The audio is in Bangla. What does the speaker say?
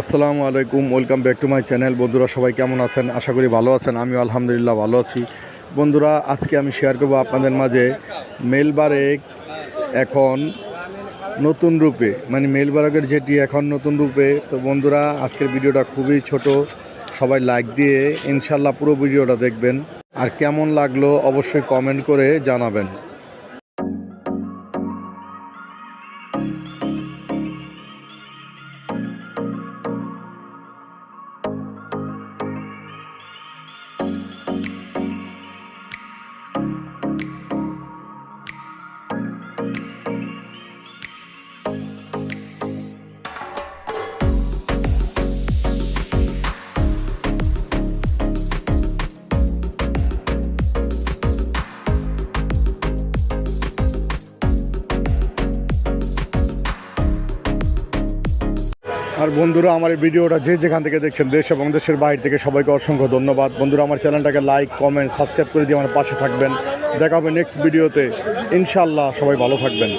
আসসালামু আলাইকুম, welcome back to my channel. বন্ধুরা, সবাই কেমন আছেন? আশা করি ভালো আছেন। আমিও আলহামদুলিল্লাহ ভালো আছি। বন্ধুরা, আজকে আমি শেয়ার করব আপনাদের মাঝে মেলবারেক এখন নতুন রূপে মানে মেলবারকের যেটি এখন নতুন রূপে। তো বন্ধুরা, আজকের ভিডিওটা খুবই ছোট। সবাই লাইক দিয়ে ইনশাল্লাহ পুরো ভিডিওটা দেখবেন। আর কেমন লাগল অবশ্যই কমেন্ট করে জানাবেন। আর বন্ধুরা, আমার এই ভিডিওটা যে যেখান থেকে দেখছেন দেশ এবং দেশের বাইরে থেকে সবাইকে অসংখ্য ধন্যবাদ। বন্ধুরা, আমার চ্যানেলটাকে লাইক কমেন্ট সাবস্ক্রাইব করে দিয়ে আমার পাশে থাকবেন। দেখা হবে নেক্সট ভিডিওতে ইনশাল্লাহ সবাই ভালো থাকবেন।